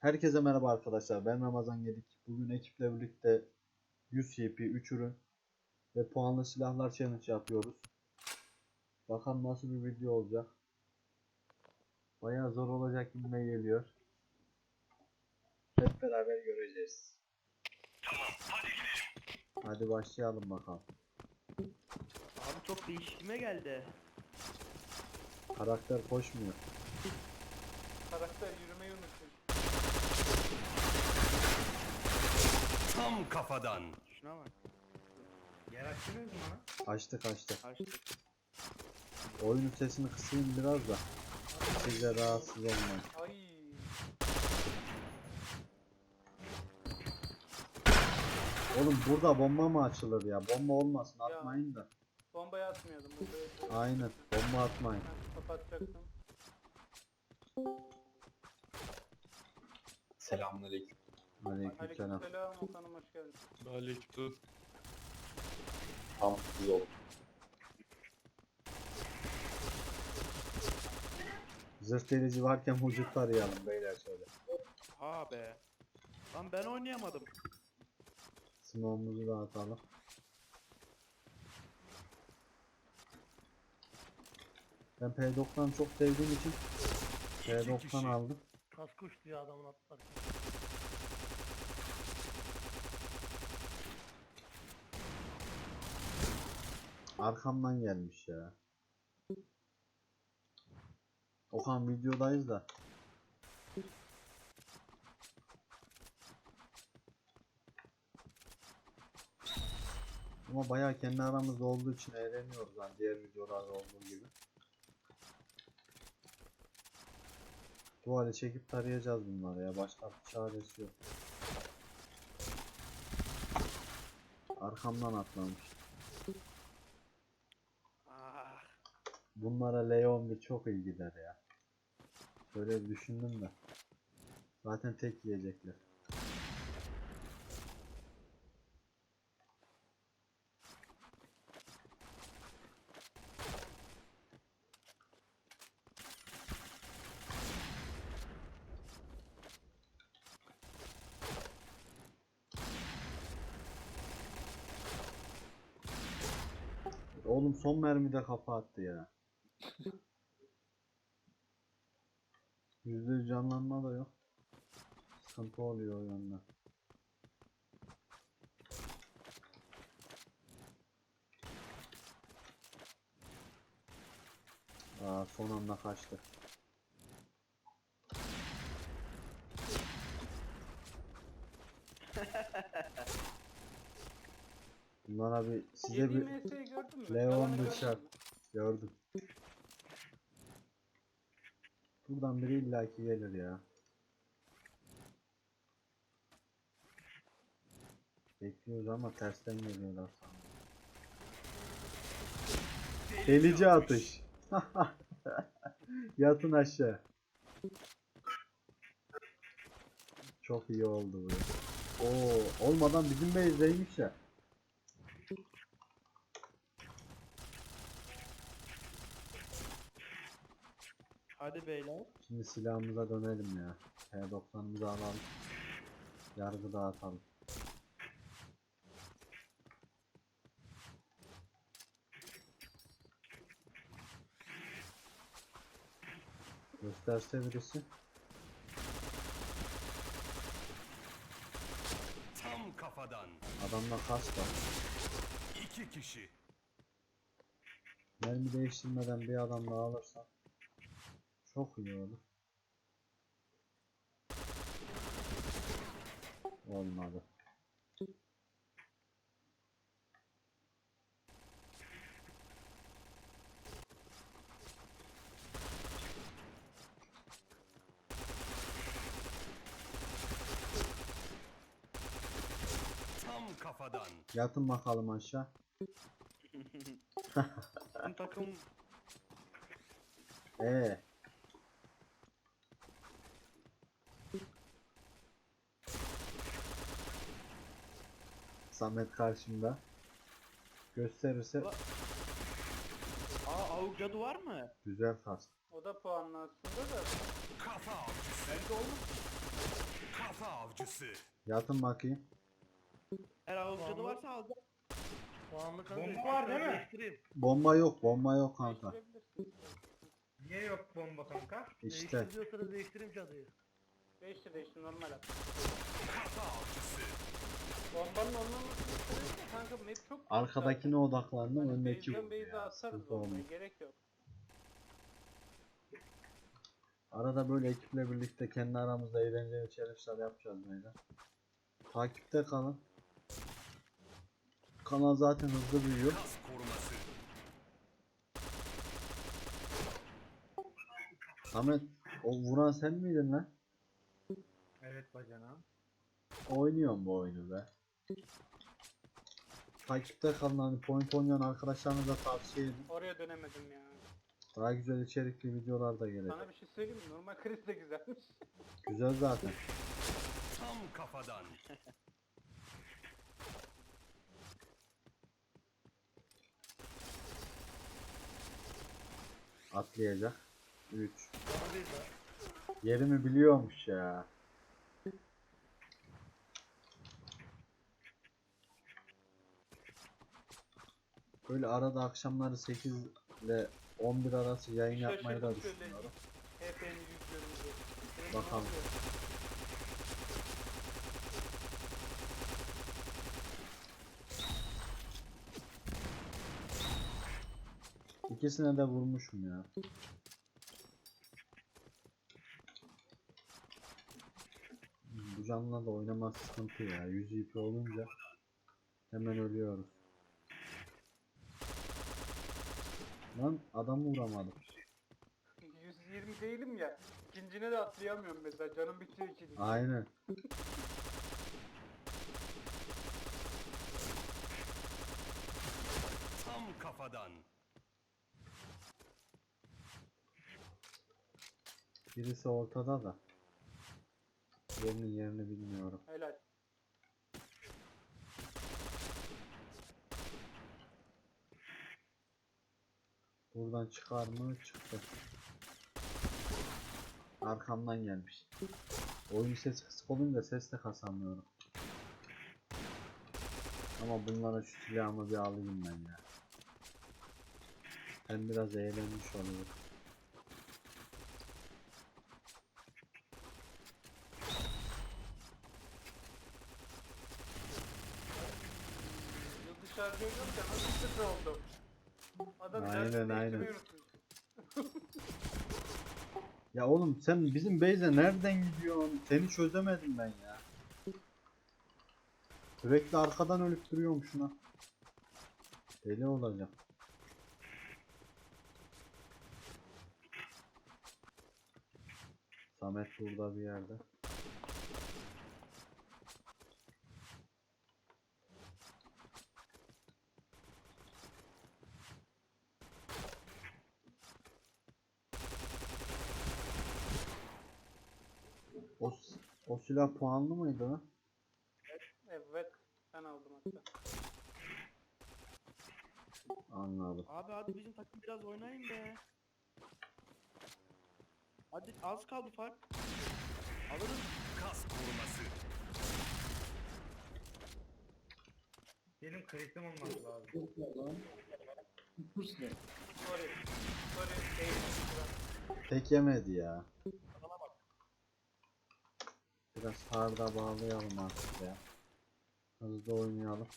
Herkese merhaba arkadaşlar. Ben Ramazan Gedik. Bugün ekiple birlikte 100 CP, 3 ürün ve puanlı silahlar challenge yapıyoruz. Bakalım nasıl bir video olacak. Bayağı zor olacak gibime geliyor. Hep beraber göreceğiz. Hadi başlayalım bakalım. Abi çok değişime geldi. Karakter koşmuyor. Karakter yürümeyi unutmuş. Tam kafadan. Şuna bak. Yer açtınız mı? Açtık açtık. Açtık. Oyunun sesini kısayım biraz da. Size rahatsız olmayın. Ay. Oğlum burada bomba mı açılır ya? Bomba olmasın Ya. atmayın da. Bombayı atmıyordum. Bombayı Aynen. Bomba atmayın. Ben kapatacaktım. Selamünaleyküm. Aleykümselam. Aleykümselam Okan'ım hoş geldin. Aleyküm. Tam yol. Zırh delici varken vücut arayalım beyler şöyle. Ha be. Lan ben oynayamadım. Smoke'umuzu da atalım. Ben P90 çok sevdiğim için P90 aldım. Kask uçtu ya adamın atlarken. Arkamdan gelmiş ya. Okan videodayız da. Ama bayağı kendi aramızda olduğu için eğleniyoruz hani diğer videolarda olduğu gibi. Tuvale çekip tarayacağız bunları ya. Başka bir çaresi yok. Arkamdan atlamış. Ah. Bunlara Leon bir çok iyi gider ya. Böyle düşündüm de. Zaten tek yiyecekler. Oğlum son mermide kafa attı ya. Yüzde yüz canlanma da yok. Sıkıntı oluyor o yönden. Aa, son anda kaçtı. Bunlar abi size bir Yediğim MS'yi gördün mü? Leon bıçak. Gördüm. Buradan biri illaki gelir ya. Bekliyoruz ama tersten geliyorlar sanırım. Delici atış. Yatın aşağı. Çok iyi oldu bu. Oo, olmadan bizim base'deymiş ya. Hadi beyler. Şimdi silahımıza dönelim ya. P90'ımızı alalım. Yargı dağıtalım. Gösterse birisi. Tam kafadan. Adamda kas var. İki kişi. Mermi değiştirmeden bir adam daha alırsak çok olur. Olmadı. Tam kafadan. Yatın bakalım aşağı. Takım Ee, Samet karşımda. Gösterirse Aa avuk cadı var mı? güzel kas. O da puanlı aslında da. Kafa avcısı. Bende olmaz. Kafa avcısı. Yatın bakayım. Eğer avuk cadı varsa alacağım. Puanlı kanka. Bomba var değil mi? Değiştireyim. Bomba yok, bomba yok kanka. Niye yok bomba kanka? İşte Değiştir diyorsanız değiştireyim cadıyı. Değiştir değiştir normal at. Bombanın olmamasını istiyorsan kanka map çok büyük arkadakine odaklandım. Hani öndeki base'den base'e gerek yok. Arada böyle ekiple birlikte kendi aramızda eğlenceli challenge'lar yapacağız böyle. Takipte kalın. Kanal zaten hızlı büyüyor. Kas koruması. Samet, o vuran sen miydin lan? Evet bacanağım. Oynuyorum bu oyunu be. Takipte kalın hani point oynayan arkadaşlarınıza tavsiye edin. Oraya dönemedim ya. Daha güzel içerikli videolar da gelecek. Sana bir şey söyleyeyim mi? Normal kriz de güzelmiş. Güzel zaten. Tam kafadan. Atlayacak. 3. Bana değil lan. Yerimi biliyormuş ya. Böyle arada akşamları 8 ile 11 arası yayın yapmayı da şöyle. düşünüyorum. HP'nin Bakalım. İkisine de vurmuşum ya. Bu canla da oynamak sıkıntı ya. 100 IP olunca hemen ölüyoruz. Lan adamı vuramadım. 120 değilim ya. İkincine de atlayamıyorum mesela. Canım bitiyor ikinci. Aynen. Tam kafadan. Birisi ortada da. Yerinin yerini bilmiyorum. Helal. Buradan çıkar mı? Çıktı. Arkamdan gelmiş. Oyun sesi kısık olunca ses de kasamıyorum. Ama bunlara şu silahımı bir alayım ben ya. Hem biraz eğlenmiş oluyor. Yıldız şarjı oynarken nasıl sıfır oldum. Aynen, aynen. Ya oğlum sen bizim base'e nereden gidiyorsun? Seni çözemedim ben ya. Sürekli arkadan ölüp duruyorum şuna. Deli olacağım. Samet burada bir yerde. O, s- o silah puanlı mıydı lan? Evet. Ben aldım hatta. Anladım. Abi hadi bizim takım biraz oynayın be. Hadi az kaldı fark. Alırız. Kas koruması. Benim kritim olması lazım. Sorry. Sorry. Değiştirdim. Tek yemedi ya. Biraz harda bağlayalım artık ya. Hızlı oynayalım.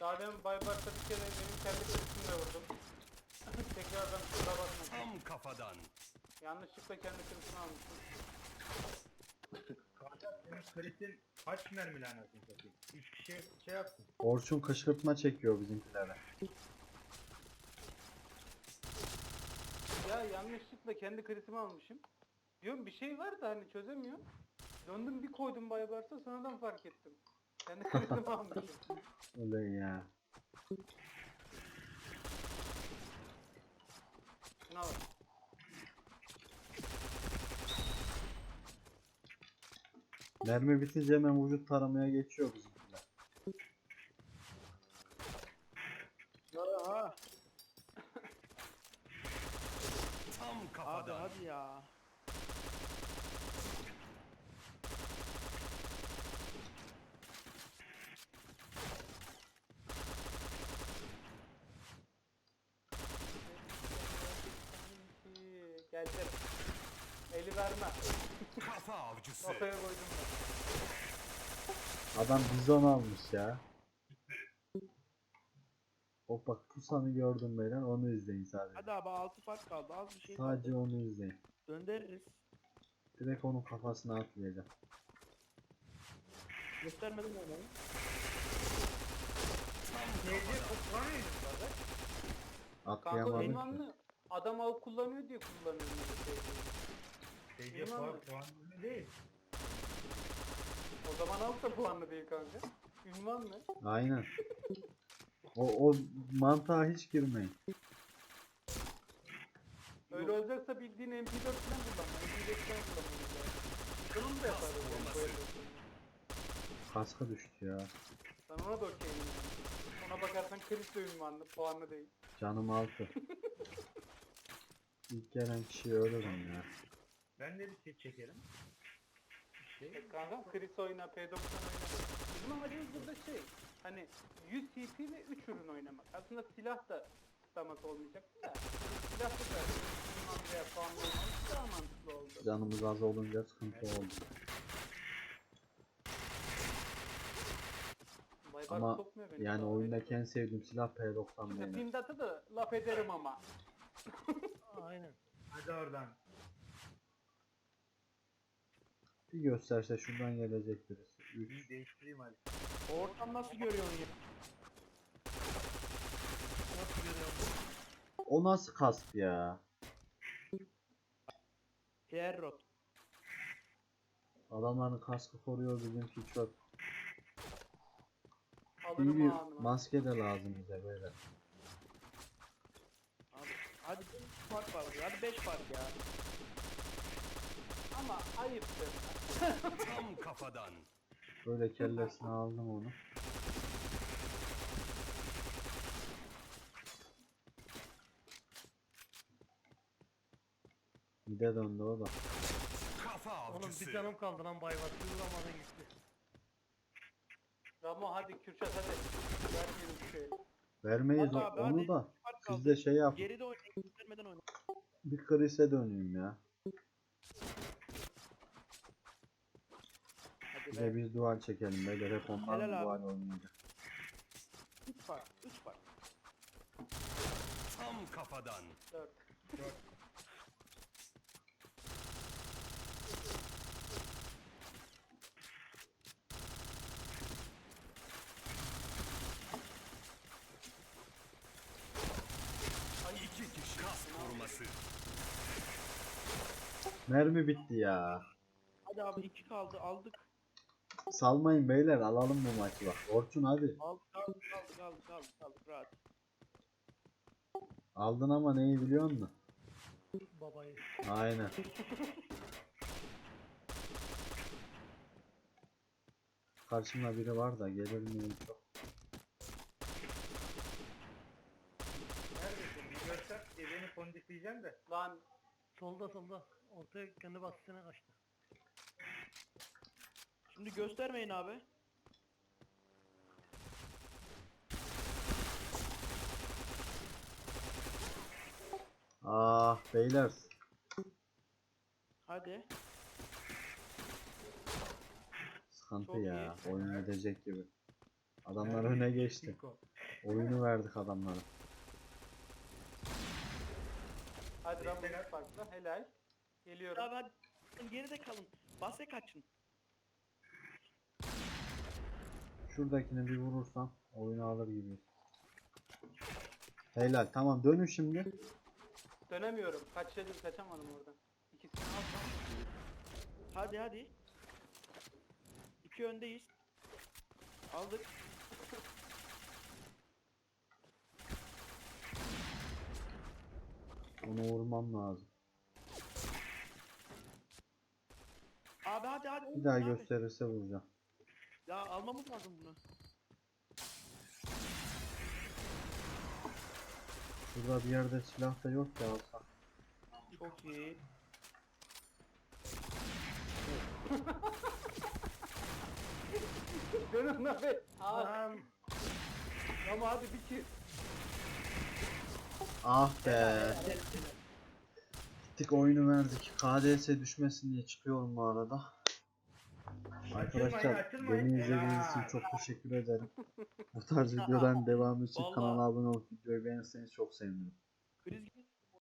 Daha demin Baybars'ta bir kere benim kendi kritimle vurdum. Tekrardan kusura bakma. Tam kafadan. Yanlışlıkla kendi kritimi almışım. Kanka senin kritin kaç mermi anasını satayım? 3 kişi şey yapsın. Orçun kışkırtma çekiyor bizimkilere. Ya yanlışlıkla kendi kritimi almışım. Diyorum bir şey var da hani çözemiyorum. Döndüm bir koydum Baybars'a sonradan fark ettim. Kendi kritimi almışım. Öyle ya. Şuna bak. Mermi bitince hemen vücut taramaya geçiyor bizimkiler. Aa, Tam abi kafadan. hadi ya. Geleceğim. Eli verme. Kafa avcısı. Kafaya koydum ben. Adam bizon almış ya. Hop bak pusanı gördüm beyler onu izleyin sadece. Hadi abi 6 fark kaldı. Az bir şey Sadece kaldı. onu izleyin. Döndürürüz. Direkt onun kafasına atlayacağım. Göstermedim onu. Neydi? O zaten? Kanka Atlayamadım ki. ünvanlı adam av kullanıyor diye şeyleri. TC Bilmem puan, mi? puan değil. O zaman av da puanlı değil kanka. Ünvanlı. Aynen. O, o mantığa hiç girmeyin. Öyle olacaksa bildiğin MP4 falan kullanma. MP5 falan kullanma. Şunun da bu yapıyorsun. Kaska düştü ya. Ben ona da okeyim yani. Ona bakarsan kriz de ünvanlı, puanlı değil. Canım altı. İlk gelen kişiyi ölürüm ya. Ben de bir şey çekelim. Şey, E kanka kriz oyna, P90 oyna. Bizim amacımız burada şey, hani 100 CP ve 3 ürün oynamak. Aslında silah da kısıtlaması olmayacak da. Silah da puanlı olmak daha mantıklı oldu. Canımız az olunca sıkıntı oldu. Vay Ama sokmuyor beni. Yani oyundaki en sevdiğim silah P90 Şimdi benim. Pimdat'ı da laf ederim ama. Aynen. hadi oradan. Bir gösterse şuradan gelecek birisi. 3. Bir değiştireyim hadi. Ortam nasıl görüyorsun ya? Nasıl görüyorum? O nasıl kask ya? Pierrot. Adamların kaskı koruyor bizimki çöp. İyi Alırım bir maske de lazım bize böyle. Abi hadi 5 fark var. Hadi 5 fark ya. Ama ayıptır. Tam kafadan. Böyle kellesini aldım onu. Bir de döndü o da. Kafa Oğlum avcısı. bir canım kaldı lan Bayvat. Bir vuramadın gitti. Ramo hadi Kürşat hadi. Vermeyelim şu şeyi. Vermeyiz Hadi o- abi, onu hadi. da. Kaldı. de şey yap. Geride oynayın. Göstermeden oynayın. Bir krise döneyim ya. Hadi Bir be. de biz dual çekelim. Böyle hep onlar Helal abi. dual oynayacak. 3 fark. 3 fark. Tam kafadan. 4. İki kişi. Kas koruması. Mermi bitti ya. Hadi abi 2 kaldı. Aldık. Salmayın beyler alalım bu maçı bak. Orçun hadi. Aldık aldık aldık aldık aldık aldık rahat. Aldın ama neyi biliyor musun? Babayı. Aynen. Karşımda biri var da gelir miyim çok. Neredesin? Bir göster. E, beni kondikleyeceğim de. Lan Solda solda. Ortaya kendi basitine kaçtı. Şimdi göstermeyin abi. Ah beyler. Hadi. Sıkıntı Çok ya. iyi. Oyun edecek gibi. Adamlar Nerede? öne geçti. Cinco. Oyunu verdik adamlara. hadi üç farklı. Helal. Geliyorum. Abi hadi. Geride kalın. Base kaçın. Şuradakini bir vurursam oyunu alır gibi. Helal tamam dönün şimdi. Dönemiyorum. Kaçırdım kaçamadım oradan. İkisini alsam. Hadi hadi. 2 öndeyiz. Aldık. Onu vurmam lazım. Abi hadi hadi. Bir daha abi. gösterirse vuracağım. Ya almamız lazım bunu. Burada bir yerde silah da yok ya alsak. Çok iyi. Dönün abi. Aa, Lan ama hadi bir kill. Ah be. Gittik oyunu verdik. KDS düşmesin diye çıkıyorum bu arada. Arkadaşlar açılmayın. beni izlediğiniz için çok teşekkür ederim. Bu tarz videoların devamı için kanala abone olup videoyu beğenirseniz çok sevinirim.